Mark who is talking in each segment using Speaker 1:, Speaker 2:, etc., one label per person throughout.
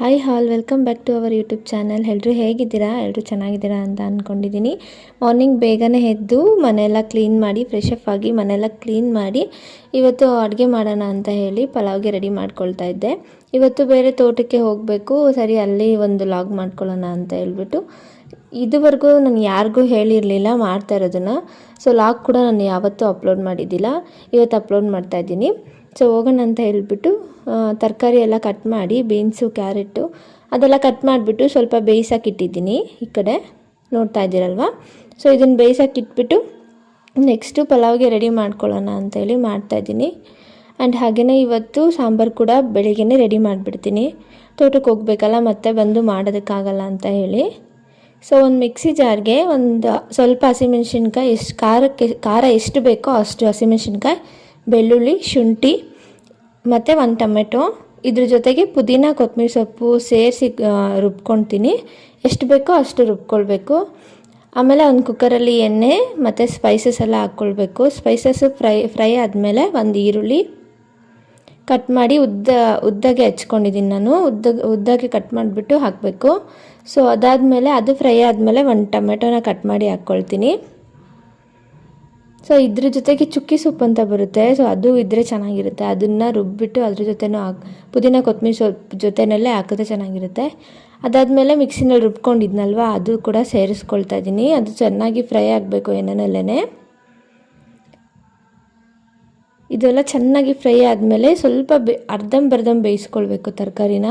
Speaker 1: Hi all welcome back to our YouTube channel ಎಲ್ಲರೂ ಹೇಗಿದ್ದೀರಾ? ಎಲ್ಲರೂ ಚೆನ್ನಾಗಿದ್ದೀರಾ ಅಂತ ಅಂದ್ಕೊಂಡಿದ್ದೀನಿ ಮಾರ್ನಿಂಗ್ ಬೇಗನೆ ಎದ್ದು ಮನೆಯೆಲ್ಲ ಕ್ಲೀನ್ ಮಾಡಿ ಫ್ರೆಶ್ ಅಪ್ ಆಗಿ ಮನೆಯೆಲ್ಲ ಕ್ಲೀನ್ ಮಾಡಿ ಇವತ್ತು ಅಡುಗೆ ಮಾಡೋಣ ಅಂತ ಹೇಳಿ ಪಲಾವ್ಗೆ ರೆಡಿ ಮಾಡ್ಕೊಳ್ತಾ ಇದ್ದೆ. ಇವತ್ತು ಬೇರೆ ತೋಟಕ್ಕೆ ಹೋಗಬೇಕು, ಸರಿ ಅಲ್ಲಿ ಒಂದು ಲಾಗ್ ಮಾಡ್ಕೊಳ್ಳೋಣ ಅಂತ ಹೇಳ್ಬಿಟ್ಟು. ಇದುವರೆಗೂ ನಾನು ಯಾರಿಗೂ ಹೇಳಿರಲಿಲ್ಲ ಮಾಡ್ತಾ ಇರೋದನ್ನು. ಸೊ ಲಾಗ್ ಕೂಡ ನಾನು ಯಾವತ್ತೂ ಅಪ್ಲೋಡ್ ಮಾಡಿದ್ದಿಲ್ಲ. ಇವತ್ತು ಅಪ್ಲೋಡ್ ಮಾಡ್ತಾ ಇದ್ದೀನಿ. ಸೊ ಹೋಗೋಣ ಅಂತ ಹೇಳ್ಬಿಟ್ಟು ತರಕಾರಿ ಎಲ್ಲ ಕಟ್ ಮಾಡಿ ಬೀನ್ಸು ಕ್ಯಾರೆಟು ಅದೆಲ್ಲ ಕಟ್ ಮಾಡಿಬಿಟ್ಟು ಸ್ವಲ್ಪ ಬೇಯಿಸೋಕೆ ಇಟ್ಟಿದ್ದೀನಿ ಈ ಕಡೆ. ನೋಡ್ತಾ ಇದ್ದೀರಲ್ವ? ಸೊ ಇದನ್ನು ಬೇಯಿಸೋಕೆ ಇಟ್ಬಿಟ್ಟು ನೆಕ್ಸ್ಟು ಪಲಾವ್ಗೆ ರೆಡಿ ಮಾಡ್ಕೊಳ್ಳೋಣ ಅಂತೇಳಿ ಮಾಡ್ತಾಯಿದ್ದೀನಿ ಆ್ಯಂಡ್ ಹಾಗೆಯೇ ಇವತ್ತು ಸಾಂಬಾರು ಕೂಡ ಬೆಳಿಗ್ಗೆ ರೆಡಿ ಮಾಡಿಬಿಡ್ತೀನಿ. ತೋಟಕ್ಕೆ ಹೋಗ್ಬೇಕಲ್ಲ, ಮತ್ತೆ ಬಂದು ಮಾಡೋದಕ್ಕಾಗಲ್ಲ ಅಂತ ಹೇಳಿ. ಸೊ ಒಂದು ಮಿಕ್ಸಿ ಜಾರ್ಗೆ ಒಂದು ಸ್ವಲ್ಪ ಹಸಿಮೆಣ್ಸಿನ್ಕಾಯಿ ಎಷ್ಟು, ಖಾರಕ್ಕೆ, ಖಾರ ಎಷ್ಟು ಬೇಕೋ ಅಷ್ಟು ಹಸಿಮೆಣ್ಸಿನ್ಕಾಯಿ ಬೆಳ್ಳುಳ್ಳಿ, ಶುಂಠಿ, ಮತ್ತು ಒಂದು ಟೊಮೆಟೊ. ಇದ್ರ ಜೊತೆಗೆ ಪುದೀನ ಕೊತ್ತಂಬರಿ ಸೊಪ್ಪು ಸೇರಿಸಿ ರುಬ್ಕೊಳ್ತೀನಿ ಎಷ್ಟು ಬೇಕೋ ಅಷ್ಟು ರುಬ್ಕೊಳ್ಬೇಕು. ಆಮೇಲೆ ಒಂದು ಕುಕ್ಕರಲ್ಲಿ ಎಣ್ಣೆ ಮತ್ತು ಸ್ಪೈಸಸ್ ಎಲ್ಲ ಹಾಕ್ಕೊಳ್ಬೇಕು ಸ್ಪೈಸಸ್ ಫ್ರೈ ಫ್ರೈ ಆದಮೇಲೆ ಒಂದು ಈರುಳ್ಳಿ ಕಟ್ ಮಾಡಿ ಉದ್ದ, ಉದ್ದಾಗೆ ಹಚ್ಕೊಂಡಿದ್ದೀನಿ ನಾನು. ಉದ್ದ, ಉದ್ದಾಗೆ ಕಟ್ ಮಾಡಿಬಿಟ್ಟು ಹಾಕಬೇಕು. ಸೊ ಅದಾದಮೇಲೆ ಅದು ಫ್ರೈ ಆದಮೇಲೆ ಒಂದು ಟೊಮೆಟೊನ ಕಟ್ ಮಾಡಿ ಹಾಕ್ಕೊಳ್ತೀನಿ ಸೊ ಇದ್ರ ಜೊತೆಗೆ ಚುಕ್ಕಿ ಸೊಪ್ಪು ಅಂತ ಬರುತ್ತೆ. ಸೊ ಅದು ಇದ್ದರೆ ಚೆನ್ನಾಗಿರುತ್ತೆ. ಅದನ್ನು ರುಬ್ಬಿಟ್ಟು ಅದ್ರ ಜೊತೆನೂ ಹಾಕಿ, ಪುದೀನ ಕೊತ್ತಂಬರಿ ಸೊಪ್ಪು ಜೊತೆಯಲ್ಲೇ ಹಾಕಿದ್ರೆ ಚೆನ್ನಾಗಿರುತ್ತೆ. ಅದಾದಮೇಲೆ ಮಿಕ್ಸಿನಲ್ಲಿ ರುಬ್ಕೊಂಡಿದ್ನಲ್ವ, ಅದು ಕೂಡ ಸೇರಿಸ್ಕೊಳ್ತಾ ಇದ್ದೀನಿ ಅದು ಚೆನ್ನಾಗಿ ಫ್ರೈ ಆಗಬೇಕು ಎಣ್ಣೆನಲ್ಲೇ ಇದೆಲ್ಲ ಚೆನ್ನಾಗಿ ಫ್ರೈ ಆದಮೇಲೆ ಸ್ವಲ್ಪ ಬೆ ಅರ್ಧಂಬರ್ಧಂ ಬೇಯಿಸ್ಕೊಳ್ಬೇಕು ತರಕಾರಿನ.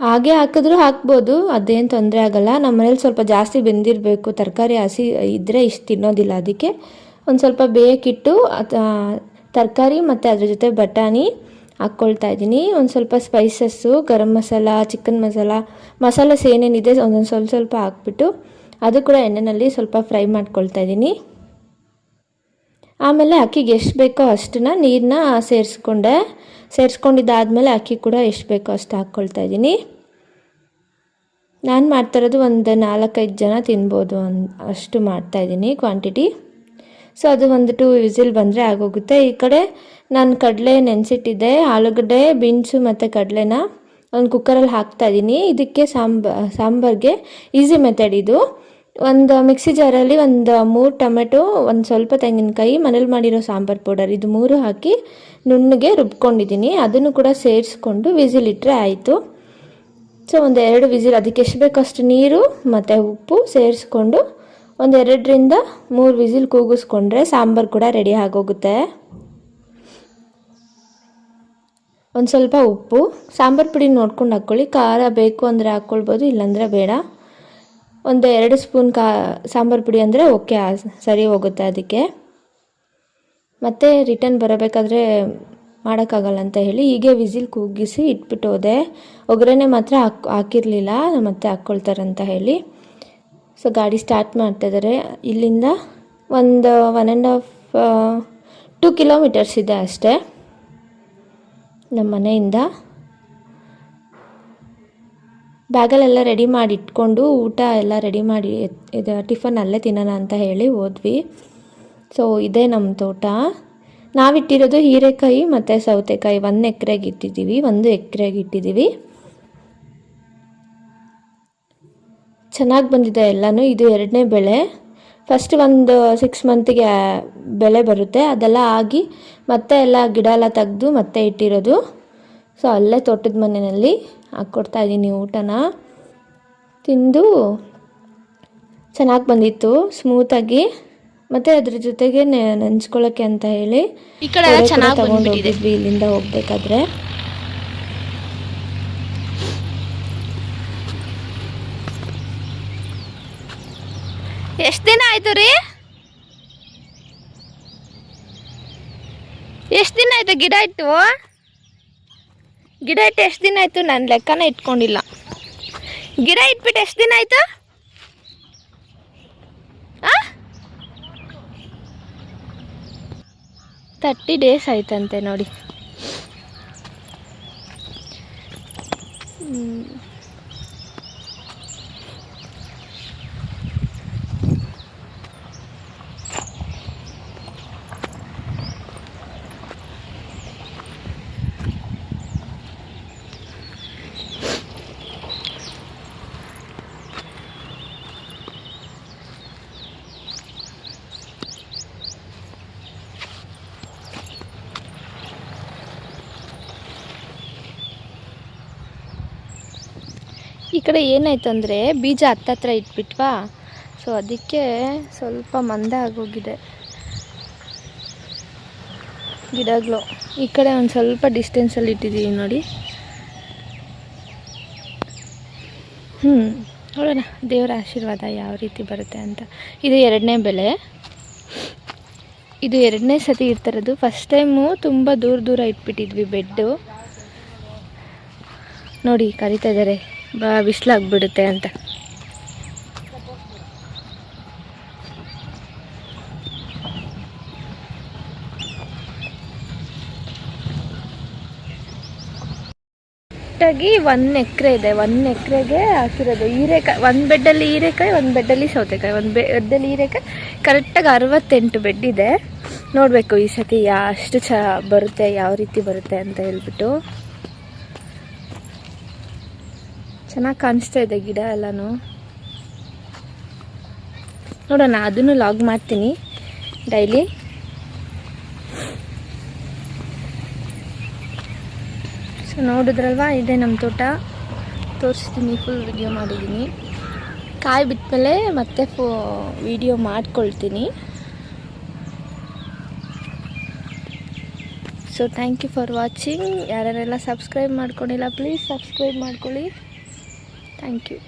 Speaker 1: ಹಾಗೆ ಹಾಕಿದ್ರೂ ಹಾಕ್ಬೋದು, ಅದೇನು ತೊಂದರೆ ಆಗೋಲ್ಲ. ನಮ್ಮ ಮನೇಲಿ ಸ್ವಲ್ಪ ಜಾಸ್ತಿ ಬೆಂದಿರಬೇಕು. ತರಕಾರಿ ಹಸಿ ಇದ್ದರೆ ಇಷ್ಟು ತಿನ್ನೋದಿಲ್ಲ ಅದಕ್ಕೆ. ಒಂದು ಸ್ವಲ್ಪ ಬೇಯಕ್ಕಿಟ್ಟು ತರಕಾರಿ ಮತ್ತು ಅದ್ರ ಜೊತೆ ಬಟಾಣಿ ಹಾಕ್ಕೊಳ್ತಾ ಇದ್ದೀನಿ. ಒಂದು ಸ್ವಲ್ಪ ಸ್ಪೈಸಸ್ಸು ಗರಂ ಮಸಾಲ ಚಿಕನ್ ಮಸಾಲ ಮಸಾಲಸ್ ಏನೇನಿದೆ ಒಂದೊಂದು ಸ್ವಲ್ಪ ಸ್ವಲ್ಪ ಹಾಕ್ಬಿಟ್ಟು ಅದು ಕೂಡ ಎಣ್ಣೆಯಲ್ಲಿ ಸ್ವಲ್ಪ ಫ್ರೈ ಮಾಡ್ಕೊಳ್ತಾ ಇದ್ದೀನಿ. ಆಮೇಲೆ ಅಕ್ಕಿಗೆ ಎಷ್ಟು ಬೇಕೋ ಅಷ್ಟನ್ನ ನೀರನ್ನ ಸೇರಿಸ್ಕೊಂಡೆ, ಸೇರಿಸ್ಕೊಂಡಿದ್ದಾದಮೇಲೆ ಅಕ್ಕಿ ಕೂಡ ಎಷ್ಟು ಬೇಕೋ ಅಷ್ಟು ಹಾಕ್ಕೊಳ್ತಾ ಇದ್ದೀನಿ. ನಾನು ಮಾಡ್ತಾ ಇರೋದು ಒಂದು ನಾಲ್ಕೈದು ಜನ ತಿನ್ಬೋದು ಅನ್, ಅಷ್ಟು ಮಾಡ್ತಾಯಿದ್ದೀನಿ ಕ್ವಾಂಟಿಟಿ ಸೊ ಅದು ಒಂದು ಟೂ ವಿಸಿಲ್ ಬಂದರೆ ಆಗೋಗುತ್ತೆ. ಈ ಕಡೆ ನಾನು ಕಡಲೆ ನೆನೆಸಿಟ್ಟಿದ್ದೆ. ಆಲೂಗಡ್ಡೆ, ಬೀನ್ಸು ಮತ್ತು ಕಡಲೆನ ಒಂದು ಕುಕ್ಕರಲ್ಲಿ ಹಾಕ್ತಾ ಇದ್ದೀನಿ ಇದಕ್ಕೆ ಸಾಂಬ, ಸಾಂಬಾರಿಗೆ ಈಸಿ ಮೆಥಡ್ ಇದು. ಒಂದು ಮಿಕ್ಸಿ ಜಾರಲ್ಲಿ ಒಂದು ಮೂರು ಟೊಮೆಟೊ, ಒಂದು ಸ್ವಲ್ಪ ತೆಂಗಿನಕಾಯಿ, ಮನೇಲಿ ಮಾಡಿರೋ ಸಾಂಬಾರು ಪೌಡರ್ ಇದು ಮೂರು ಹಾಕಿ ನುಣ್ಣಗೆ ರುಬ್ಕೊಂಡಿದ್ದೀನಿ ಅದನ್ನು ಕೂಡ ಸೇರಿಸ್ಕೊಂಡು ವಿಸಿಲ್ ಇಟ್ಟರೆ ಆಯಿತು. ಸೊ ಒಂದು ಎರಡು ವಿಸಿಲ್. ಅದಕ್ಕೆ ಎಷ್ಟು ಬೇಕಷ್ಟು ನೀರು ಮತ್ತು ಉಪ್ಪು ಸೇರಿಸ್ಕೊಂಡು ಒಂದು ಎರಡರಿಂದ ಮೂರು ವಿಸಿಲ್ ಕೂಗಿಸ್ಕೊಂಡ್ರೆ ಸಾಂಬಾರು ಕೂಡ ರೆಡಿ ಆಗೋಗುತ್ತೆ. ಒಂದು ಸ್ವಲ್ಪ ಉಪ್ಪು, ಸಾಂಬಾರು ಪುಡಿ ನೋಡ್ಕೊಂಡು ಹಾಕ್ಕೊಳ್ಳಿ ಖಾರ ಬೇಕು ಅಂದರೆ ಹಾಕ್ಕೊಳ್ಬೋದು ಇಲ್ಲಾಂದರೆ ಬೇಡ. ಒಂದು ಎರಡು ಸ್ಪೂನ್ ಕಾ, ಸಾಂಬಾರು ಪುಡಿ ಅಂದರೆ ಓಕೆ ಸರಿ ಹೋಗುತ್ತೆ ಅದಕ್ಕೆ. ಮತ್ತೆ ರಿಟರ್ನ್ ಬರಬೇಕಾದ್ರೆ ಮಾಡೋಕ್ಕಾಗಲ್ಲ ಅಂತ ಹೇಳಿ ಹೀಗೆ ವಿಸಿಲ್ ಕೂಗಿಸಿ ಇಟ್ಬಿಟ್ಟು ಹೋದೆ ಒಗ್ಗರಣೆ ಮಾತ್ರ ಹಾಕ್, ಹಾಕಿರಲಿಲ್ಲ ಮತ್ತೆ ಹಾಕ್ಕೊಳ್ತಾರಂತ ಹೇಳಿ. ಸೊ ಗಾಡಿ ಸ್ಟಾರ್ಟ್ ಮಾಡ್ತಾಯಿದ್ದಾರೆ ಇಲ್ಲಿಂದ ಒಂದು one and half two kilometres ಇದೆ ಅಷ್ಟೇ. ನಮ್ಮ ಮನೆಯಿಂದ. ಬ್ಯಾಗಲ್ಲೆಲ್ಲ ರೆಡಿ ಮಾಡಿ ಇಟ್ಕೊಂಡು ಊಟ ಎಲ್ಲ ರೆಡಿ ಮಾಡಿ, ಇದು ಟಿಫನ್ ಅಲ್ಲೇ ತಿನ್ನೋಣ ಅಂತ ಹೇಳಿ ಹೋದ್ವಿ. ಸೊ ಇದೇ ನಮ್ಮ ತೋಟ. ನಾವಿಟ್ಟಿರೋದು ಹೀರೆಕಾಯಿ ಮತ್ತು ಸೌತೆಕಾಯಿ. ಒಂದು ಎಕ್ರೆಗೆ ಇಟ್ಟಿದ್ದೀವಿ, ಒಂದು ಎಕ್ರೆಗೆ ಇಟ್ಟಿದ್ದೀವಿ. ಚೆನ್ನಾಗಿ ಬಂದಿದೆ ಎಲ್ಲಾನು. ಇದು ಎರಡನೇ ಬೆಳೆ. ಫಸ್ಟ್ ಒಂದು ಸಿಕ್ಸ್ ಮಂತಿಗೆ ಬೆಳೆ ಬರುತ್ತೆ. ಅದೆಲ್ಲ ಆಗಿ ಮತ್ತೆ ಎಲ್ಲ ಗಿಡ ಎಲ್ಲ ತೆಗೆದು ಮತ್ತೆ ಇಟ್ಟಿರೋದು. ಸೊ ಅಲ್ಲೇ ತೋಟದ ಮನೆಯಲ್ಲಿ ಹಾಕ್ಕೊಡ್ತಾ ಇದ್ದೀನಿ ಊಟನ. ತಿಂದು ಚೆನ್ನಾಗಿ ಬಂದಿತ್ತು ಸ್ಮೂತಾಗಿ ಮತ್ತೆ ಅದ್ರ ಜೊತೆಗೆ ನೆಂಚ್ಕೊಳ್ಳೋಕ್ಕೆ ಅಂತ ಹೇಳಿ
Speaker 2: ಚೆನ್ನಾಗಿ
Speaker 1: ತಗೊಂಡು ಹೋಗಿದ್ವಿ ಇಲ್ಲಿಂದ ಹೋಗ್ಬೇಕಾದ್ರೆ.
Speaker 2: ಎಷ್ಟು ದಿನ ಆಯ್ತು ರೀ? ಎಷ್ಟು ದಿನ ಆಯಿತು ಗಿಡ ಇಟ್ಟು? ಗಿಡ ಇಟ್ಟು ಎಷ್ಟು ದಿನ ಆಯ್ತು? ನಾನು ಲೆಕ್ಕನ ಇಟ್ಕೊಂಡಿಲ್ಲ. ಗಿಡ ಇಟ್ಬಿಟ್ಟು ಎಷ್ಟು ದಿನ ಆಯ್ತು?
Speaker 1: ತರ್ಟಿ ಡೇಸ್ ಆಯ್ತಂತೆ ನೋಡಿ. ಕಡೆ ಏನಾಯ್ತು ಅಂದರೆ ಬೀಜ ಹತ್ತತ್ರ ಇಟ್ಬಿಟ್ವಾ? ಸೊ ಅದಕ್ಕೆ ಸ್ವಲ್ಪ ಮಂದ ಆಗೋಗಿದೆ. ಗಿಡಗಳು. ಈ ಕಡೆ ಒಂದು ಸ್ವಲ್ಪ ಡಿಸ್ಟೆನ್ಸಲ್ಲಿ ಇಟ್ಟಿದ್ದೀವಿ ನೋಡಿ. ಹ್ಞೂ ನೋಡೋಣ. ದೇವರ ಆಶೀರ್ವಾದ ಯಾವ ರೀತಿ ಬರುತ್ತೆ ಅಂತ. ಇದು ಎರಡನೇ ಬೆಳೆ. ಇದು ಎರಡನೇ ಸತಿ ಇರ್ತಾರದು ಫಸ್ಟ್ ಟೈಮು ತುಂಬ ದೂರ ದೂರ ಇಟ್ಬಿಟ್ಟಿದ್ವಿ ಬೆಡ್ಡು. ನೋಡಿ, ಕರಿತಾ ಇದ್ದಾರೆ ಬಾ, ಬಿಸಿಲಾಗ್ಬಿಡುತ್ತೆ ಅಂತ. ಕರೆಕ್ಟಾಗಿ ಒನ್ ಎಕರೆ ಇದೆ. ಒನ್ ಎಕರೆಗೆ ಹಾಕಿರೋದು ಹೀರೆಕಾಯಿ, ಒಂದು ಬೆಡ್ಡಲ್ಲಿ ಹೀರೆಕಾಯಿ, ಒಂದು ಬೆಡ್ಡಲ್ಲಿ ಸೌತೆಕಾಯಿ. ಒಂದು ಬೆಡ್ಡಲ್ಲಿ ಹೀರೆಕಾಯಿ, ಕರೆಕ್ಟಾಗಿ ಅರವತ್ತೆಂಟು ಬೆಡ್ ಇದೆ. ನೋಡಬೇಕು ಈ ಸತಿ ಎಷ್ಟು ಚ ಬರುತ್ತೆ, ಯಾವ ರೀತಿ ಬರುತ್ತೆ ಅಂತ ಹೇಳ್ಬಿಟ್ಟು. ಚೆನ್ನಾಗಿ ಕಾಣಿಸ್ತಾ ಇದೆ ಗಿಡ ಎಲ್ಲನೂ. ನೋಡೋಣ, ಅದನ್ನು ಲಾಗ್ ಮಾಡ್ತೀನಿ ಡೈಲಿ ಸೊ ನೋಡಿದ್ರಲ್ವಾ? ಇದೆ ನಮ್ಮ ತೋಟ. ತೋರಿಸ್ತೀನಿ ಫುಲ್ ವಿಡಿಯೋ ಮಾಡಿದ್ದೀನಿ. ಕಾಯಿ ಬಿದ್ದಮೇಲೆ ಮತ್ತೆ ಫೋ ವಿಡಿಯೋ ಮಾಡ್ಕೊಳ್ತೀನಿ. So thank you for watching ಯಾರ್ಯಾರೆಲ್ಲ subscribe ಮಾಡ್ಕೊಂಡಿಲ್ಲ ಪ್ಲೀಸ್ ಸಬ್ಸ್ಕ್ರೈಬ್ ಮಾಡ್ಕೊಳ್ಳಿ. Thank you.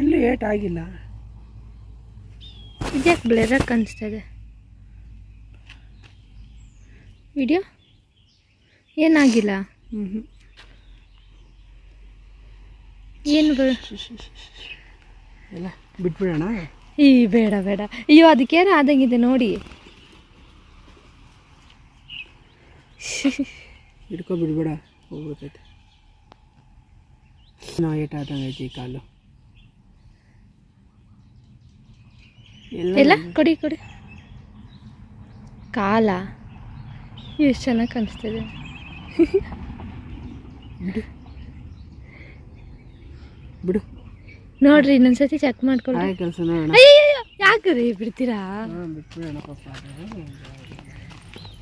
Speaker 3: ಎಲ್ಲೂ ಏಟ್ ಆಗಿಲ್ಲ.
Speaker 1: ಇದ್ಯಾಕೆ ಬ್ಲೆರಾಗಿ ಕಾಣಿಸ್ತಾ ಇದೆ? ವಿಡಿಯೋ? ಏನಾಗಿಲ್ಲ?
Speaker 3: ಹ್ಞೂ
Speaker 1: ಏನು ಬ
Speaker 3: ಎಲ್ಲ ಬಿಟ್ಬಿಡೋಣ?
Speaker 1: ಈ ಬೇಡ ಬೇಡ. ಅಯ್ಯೋ ಅದಕ್ಕೇನು ಆದಂಗಿದೆ ನೋಡಿ
Speaker 3: ಹಿಡ್ಕೊ ಬಿಡ್ಬೇಡ ಹೋಗ್ಬಿಡ್ತೈತೆ. ನಾ ಏಟ್ ಆದಂಗೆ ಐತಿ ಈ ಕಾಲು.
Speaker 1: ಎಲ್ಲ ಕೊಡಿ ಕೊಡಿ. ಕಾಲ. ಎಷ್ಟು ಚೆನ್ನಾಗಿ ಕಾಣಿಸ್ತಿದೆ
Speaker 3: ಬಿಡು.
Speaker 1: ನೋಡ್ರಿ ಇನ್ನೊಂದ್ಸತಿ ಚೆಕ್ ಮಾಡ್ಕೊಳ್ಳಿ
Speaker 3: ಕೆಲಸ ನೋಡೋಣ.
Speaker 1: ಯಾಕ್ರಿ ಬಿಡ್ತೀರಾ?
Speaker 3: ಬಿಟ್ಬಿಡೋಣ.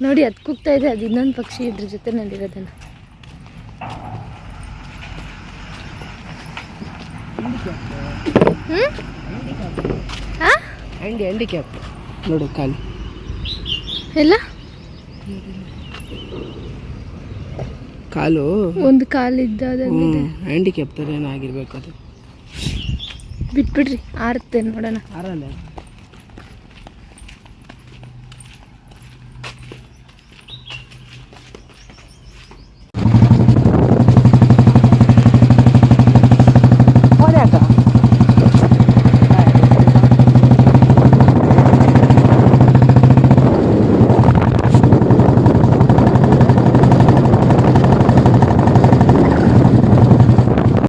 Speaker 1: ನೋಡಿ ಅದು ಕೂಗ್ತಾ ಇದೆ ಅದು ಇನ್ನೊಂದು ಪಕ್ಷಿ ಇದ್ರ ಜೊತೆ ನಡಿರೋದನ್ನ ಹ್ಞೂ ಹಾಂ
Speaker 3: ಹ್ಯಾಂಡಿ ಕ್ಯಾಪ್. ನೋಡು ಕಾಲು.
Speaker 1: ಎಲ್ಲ?
Speaker 3: ಕಾಲು?
Speaker 1: ಒಂದು ಕಾಲು
Speaker 3: ಹ್ಞೂ ಹ್ಯಾಂಡಿಕ್ಯಾಪ್ ಥರ ಏನೋ ಆಗಿರ್ಬೇಕು ಅದು.
Speaker 1: ಬಿಟ್ಬಿಡ್ರಿ ಆರುತ್ತೆ ನೋಡೋಣ.
Speaker 3: ಆರಲ್ಲ?